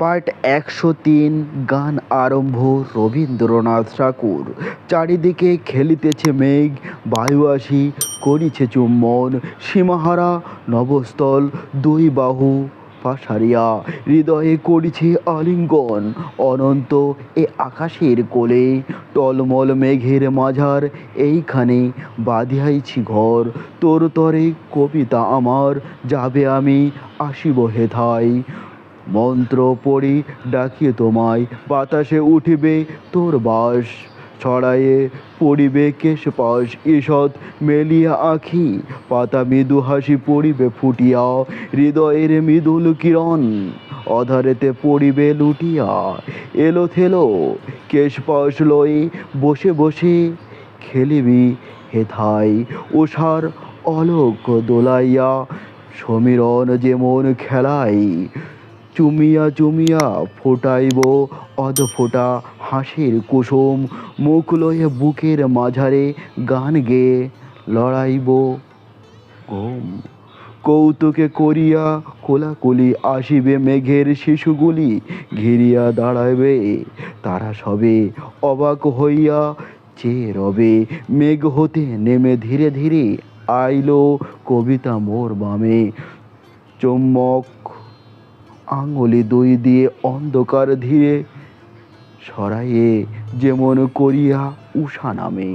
Part একশো তিন, গান আরম্ভ রবীন্দ্রনাথ ঠাকুর। চারিদিকে খেলিতেছে মেঘ বায়ু আসি করিছে চুম্বন, সীমাহারা, নবস্থল দুই বাহু পাশারিয়া। হৃদয়ে করিছে আলিঙ্গন, অনন্ত এ আকাশের কোলে। টলমল মেঘের মাঝার এইখানে বাঁধিয়াইছি ঘর। তোর তরে কবিতা আমার, যাবে আমি আসিব হেথায়। মন্ত্র পড়ি, ডাকিয়ে তোমায়। বাতাসে উঠিবে তোর বাস ছড়ায়ে পড়িবে কেশ পাশ ঈষৎ মেলিয়া আখি, পাতা মৃদু হাসি পড়িবে ফুটিয়া। হৃদয়ের মৃদুল কিরণ, অধারেতে পড়িবে লুটিয়া। এলো থেলো, কেশ পাশ লয়ে বসে বসে খেলিবি হেথায় ওষার অলোক দোলাইয়া, সমীরণ যেমন খেলাই চুমিয়া চুমিয়া ফোটাইব অধফোটা হাসির কুসুম, মুখ লয়ে বুকের মাঝারে গান গেয়ে লড়াইব। কৌতুকে করিয়া কোলাকুলি আসিবে মেঘের শিশুগুলি, ঘিরিয়া দাঁড়াইবে তারা সবে অবাক হইয়া চেয়ে রবে মেঘ হতে নেমে ধীরে ধীরে আইলো কবিতা মোর বামে, চুম্বক আঙুলি দই দিয়ে অন্ধকার ধীরে সরাইয়ে যেমন করিয়া উষা নামে।